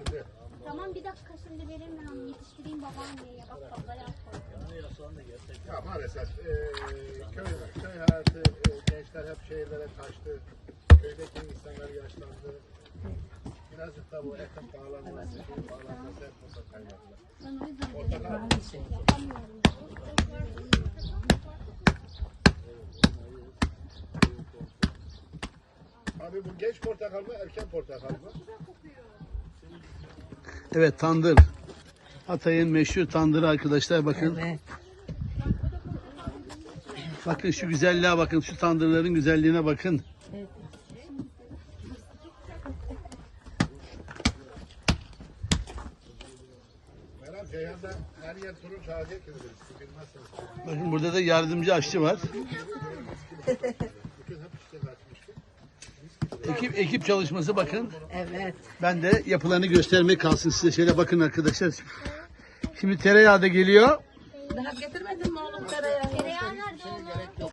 vardı. Tamam bir dakika şimdi verin ben yetiştireyim babaanneye. Bak babaya Ya maalesef e, köy, köy hayatı, e, gençler hep şehirlere kaçtı. Köydeki insanlar yaşlandı. Birazcık da bu etin bağlanması, şey bağlanması hep burada kaynaklı. Portakal, yapamıyorum. abi bu genç portakal mı, erken portakal mı? Evet tandır. Hatay'ın meşhur tandırı arkadaşlar bakın. Evet. Bakın şu güzelliğe bakın. Şu tandırların güzelliğine bakın. Bakın burada da yardımcı aşçı var. Ekip ekip çalışması bakın. Evet. Ben de yapılarını göstermek kalsın size. Şöyle bakın arkadaşlar. Şimdi tereyağı da geliyor. Daha getirmedin mi oğlum tereyağı? Tereyağı nerede oğlum?